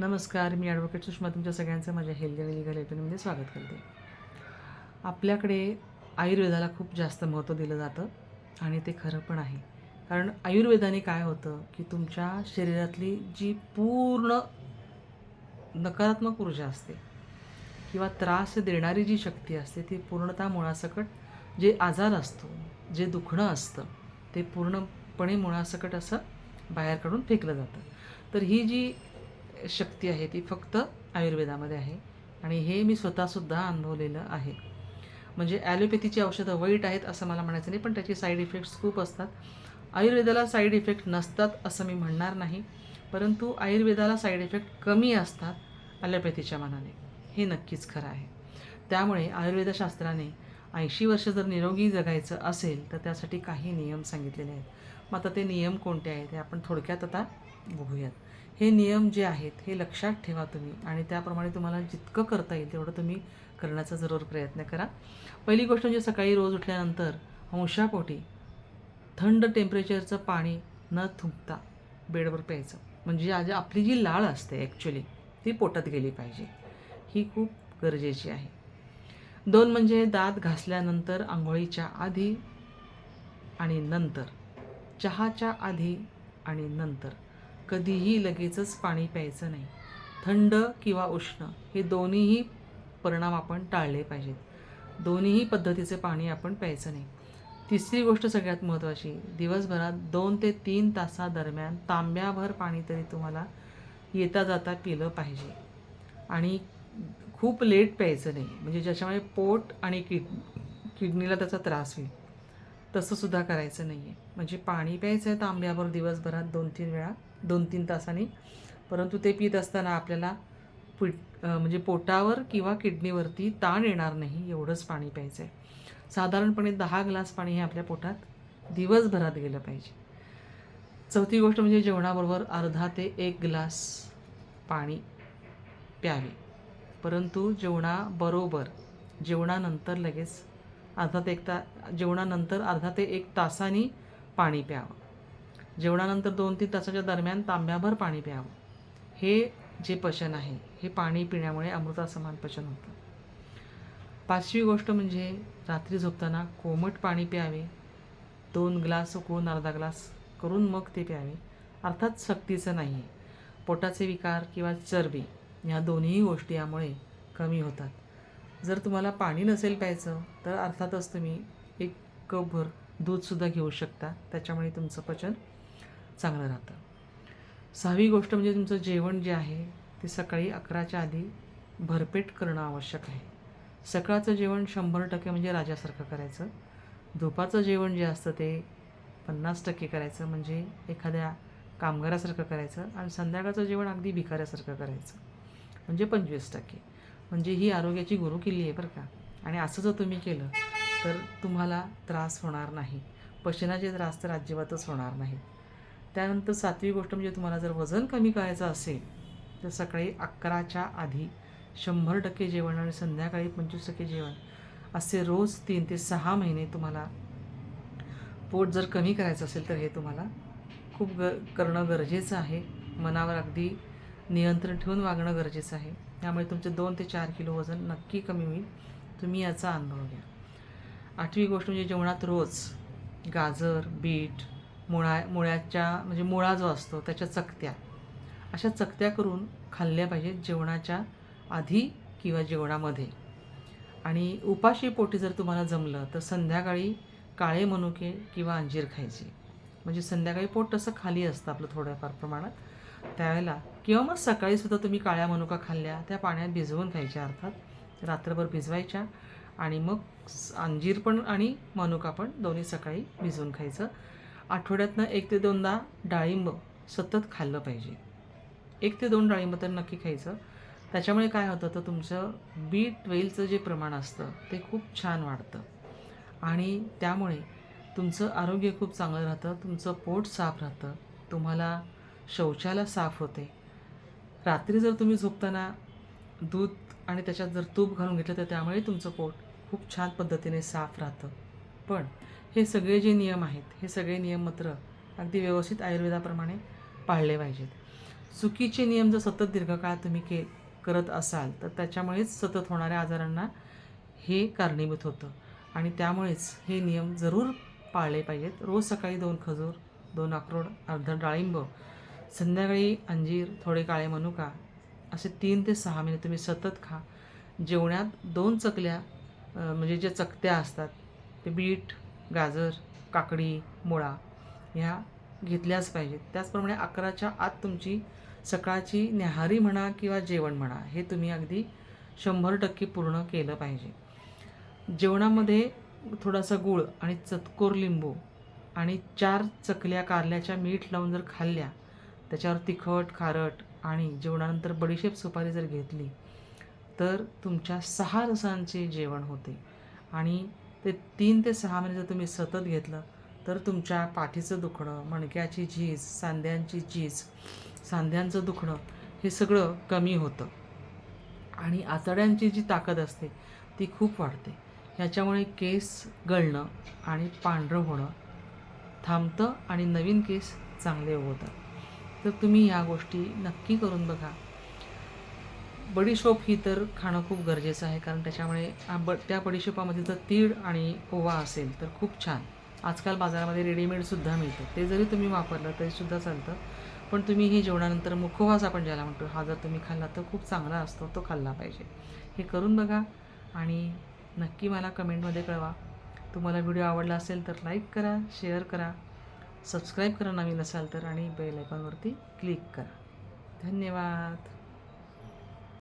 नमस्कार मी ॲडव्होकेट सुषमा तुमच्या सगळ्यांचं माझ्या हेल्दी आणि लिगल हेल्पमध्ये स्वागत करते. आपल्याकडे आयुर्वेदाला खूप जास्त महत्त्व दिलं जातं आणि ते खरं पण आहे. कारण आयुर्वेदाने काय होतं की तुमच्या शरीरातली जी पूर्ण नकारात्मक ऊर्जा असते किंवा त्रास देणारी जी शक्ती असते ती पूर्णतः मुळासकट जे आजार असतो जे दुखणं असतं ते पूर्णपणे मुळासकट असं बाहेर काढून फेकलं जातं. तर ही जी शक्ती आहे ती फक्त आयुर्वेदामध्ये आहे. आणि हे मी स्वतःसुद्धा अनुभवलेलं आहे. म्हणजे ॲलोपॅथीची औषधं वाईट आहेत असं मला म्हणायचं नाही पण त्याचे साईड इफेक्ट्स खूप असतात. आयुर्वेदाला साईड इफेक्ट नसतात असं मी म्हणणार नाही परंतु आयुर्वेदाला साईड इफेक्ट कमी असतात ॲलोपॅथीच्या मनाने. हे नक्कीच खरं आहे. त्यामुळे आयुर्वेदशास्त्राने ऐंशी वर्ष जर निरोगी जगायचं असेल तर त्यासाठी काही नियम सांगितलेले आहेत. मग आता ते नियम कोणते आहेत हे आपण थोडक्यात आता बघूयात. हे नियम जे आहेत हे लक्षात ठेवा तुम्ही. आणि त्याप्रमाणे तुम्हाला जितकं करता येईल तेवढं तुम्ही करण्याचा जरूर प्रयत्न करा. पहिली गोष्ट म्हणजे सकाळी रोज उठल्यानंतर अंशापोटी थंड टेम्परेचरचं पाणी न थुंकता बेडवर प्यायचं. म्हणजे आज आपली जी लाळ असते ॲक्च्युली ती पोटात गेली पाहिजे. ही खूप गरजेची आहे. दोन म्हणजे दात घासल्यानंतर आंघोळीच्या आधी आणि नंतर. चहाच्या आधी आणि नंतर. कधीही लगेचच पाणी प्यायचं नाही. थंड किंवा उष्ण हे दोन्हीही परिणाम आपण टाळले पाहिजेत. दोन्हीही पद्धतीचे पाणी आपण प्यायचं नाही. तिसरी गोष्ट सगळ्यात महत्त्वाची दिवसभरात दोन ते तीन तासादरम्यान तांब्याभर पाणी तरी तुम्हाला येता जाता पिलं पाहिजे. आणि खूप लेट प्यायचं नाही म्हणजे ज्याच्यामुळे पोट आणि किड किडनीला त्याचा त्रास होईल. तसंसुद्धा करायचं नाही आहे म्हणजे पाणी प्यायचं आहे तांब्याभर दिवसभरात दोन तीन वेळा दोन तीन तासांनी. परंतु ते पित असताना आपल्याला पिट म्हणजे पोटावर किंवा किडनीवरती ताण येणार नाही एवढंच पाणी प्यायचं आहे साधारणपणे दहा ग्लास पाणी हे आपल्या पोटात दिवसभरात गेलं पाहिजे. चौथी गोष्ट म्हणजे जेवणाबरोबर अर्धा ते एक ग्लास पाणी प्यावे. परंतु जेवणाबरोबर जेवणानंतर लगेच अर्धा ते एक ता जेवणानंतर अर्धा ते एक तासानी पाणी प्यावं. जेवणानंतर दोन तीन तासाच्या दरम्यान तांब्याभर पाणी प्यावं. हे जे पचन आहे हे पाणी पिण्यामुळे अमृतासमान पचन होतं. पाचवी गोष्ट म्हणजे रात्री झोपताना कोमट पाणी प्यावे. दोन ग्लास उकळून अर्धा ग्लास करून मग ते प्यावे. अर्थात सक्तीचं नाही. आहे पोटाचे विकार किंवा चरबी ह्या दोन्ही गोष्टी यामुळे कमी होतात. जर तुम्हाला पाणी नसेल प्यायचं तर अर्थातच तुम्ही एक कपभर दूधसुद्धा घेऊ शकता. त्याच्यामुळे तुमचं पचन चांगलं राहतं. सहावी गोष्ट म्हणजे तुमचं जेवण जे आहे ते सकाळी अकराच्या आधी भरपेट करणं आवश्यक आहे. सकाळचं जेवण शंभर टक्के म्हणजे राजासारखं करायचं. दुपारचं जेवण जे असतं ते पन्नास टक्के करायचं म्हणजे एखाद्या कामगारासारखं करायचं आणि संध्याकाळचं जेवण अगदी भिकाऱ्यासारखं करायचं. म्हणजे पंचवीस टक्के. म्हणजे ही आरोग्याची गुरुकिल्ली आहे बरं का. आणि असं जर तुम्ही केलं तर तुम्हाला त्रास होणार नाही. पचनाचे त्रास तर अजिबातच होणार नाहीत त्यानंतर सातवी गोष्ट म्हणजे तुम्हाला जर वजन कमी करायचं असेल तर सकाळी अकराच्या आधी शंभर टक्के जेवण आणि संध्याकाळी पंचवीस टक्के जेवण असे रोज तीन ते सहा महिने तुम्हाला पोट जर कमी करायचं असेल तर हे तुम्हाला खूप ग करणं गरजेचं आहे. मनावर अगदी नियंत्रण ठेवून वागणं गरजेचं आहे. त्यामुळे तुमचे दोन ते चार किलो वजन नक्की कमी होईल. तुम्ही याचा अनुभव घ्या. आठवी गोष्ट म्हणजे जेवणात रोज गाजर बीट मुळा मुळ्याच्या म्हणजे मुळा जो असतो त्याच्या चकत्या. अशा चकत्या करून खाल्ल्या पाहिजेत जेवणाच्या आधी किंवा जेवणामध्ये. आणि उपाशी पोटी जर तुम्हाला जमलं तर संध्याकाळी काळे मनुके किंवा अंजीर खायचे. म्हणजे संध्याकाळी पोट तसं खाली असतं आपलं थोड्याफार प्रमाणात. त्यावेळेला किंवा मग सकाळीसुद्धा तुम्ही काळ्या मनुका खाल्ल्या त्या पाण्यात भिजवून खायच्या अर्थात. रात्रभर भिजवायच्या आणि मग अंजीर पण आणि मनुका पण दोन्ही सकाळी भिजवून खायचं. आठवड्यातनं एक ते दोनदा डाळिंब सतत खाल्लं पाहिजे. एक ते दोन डाळिंब तर नक्की खायचं. त्याच्यामुळे काय होतं तर तुमचं बी ट्वेलचं जे प्रमाण असतं ते खूप छान वाढतं. आणि त्यामुळे तुमचं आरोग्य खूप चांगलं राहतं तुमचं पोट साफ राहतं तुम्हाला शौचाला साफ होते. रात्री जर तुम्ही झोपताना दूध आणि त्याच्यात जर तूप घालून घेतलं तर त्यामुळे तुमचं पोट खूप छान पद्धतीने साफ राहतं. पण हे सगळे जे नियम आहेत हे सगळे नियम मात्र अगदी व्यवस्थित आयुर्वेदाप्रमाणे पाळले पाहिजेत. चुकीचे नियम जर सतत दीर्घकाळ तुम्ही के करत असाल तर त्याच्यामुळेच सतत होणाऱ्या आजारांना हे कारणीभूत होतं. आणि त्यामुळेच हे नियम जरूर पाळले पाहिजेत. रोज सकाळी दोन खजूर दोन अक्रोड अर्ध डाळिंब संध्याकाळी अंजीर थोडे काळे मनुका असे तीन ते सहा महिने तुम्ही सतत खा. जेवणात दोन चकल्या म्हणजे ज्या चकत्या असतात ते बीट गाजर काकडी मुळा ह्या घेतल्याच पाहिजेत. त्याचप्रमाणे अकराच्या आत तुमची सकाळची न्याहारी म्हणा किंवा जेवण म्हणा हे तुम्ही अगदी शंभर टक्के पूर्ण केलं पाहिजे. जेवणामध्ये थोडासा गूळ आणि चतकोर लिंबू आणि चार चकल्या कारल्याच्या मीठ लावून जर खाल्ल्या त्याच्यावर तिखट खारट आणि जेवणानंतर बडीशेप सुपारी जर घेतली तर तुमच्या सहा रसांचे जेवण होते. आणि ते तीन ते सहा महिने जर तुम्ही सतत घेतलं तर तुमच्या पाठीचं दुखणं मणक्याची झीज सांध्यांची झीज सांध्यांचं दुखणं हे सगळं कमी होतं. आणि आतड्यांची जी ताकद असते ती खूप वाढते. ह्याच्यामुळे केस गळणं आणि पांढरं होणं थांबतं आणि नवीन केस चांगले उगवतात तर तुम्ही ह्या गोष्टी नक्की करून बघा. बडीशोप ही तर खाणं खूप गरजेचं आहे कारण त्याच्यामुळे ब त्या बडीशोपामध्ये जर तीळ आणि ओवा असेल तर खूप छान. आजकाल बाजारामध्ये रेडीमेडसुद्धा मिळतं. ते जरी तुम्ही वापरलं तरीसुद्धा चालतं. पण तुम्ही हे जेवणानंतर मुखवास आपण ज्याला म्हणतो हा जर तुम्ही खाल्ला तर खूप चांगला असतो तो खाल्ला पाहिजे. हे करून बघा आणि नक्की मला कमेंटमध्ये कळवा. तुम्हाला व्हिडिओ आवडला असेल तर लाईक करा शेअर करा सबस्क्राईब करा नवीन असाल तर आणि बेल आयकॉनवरती क्लिक करा. धन्यवाद.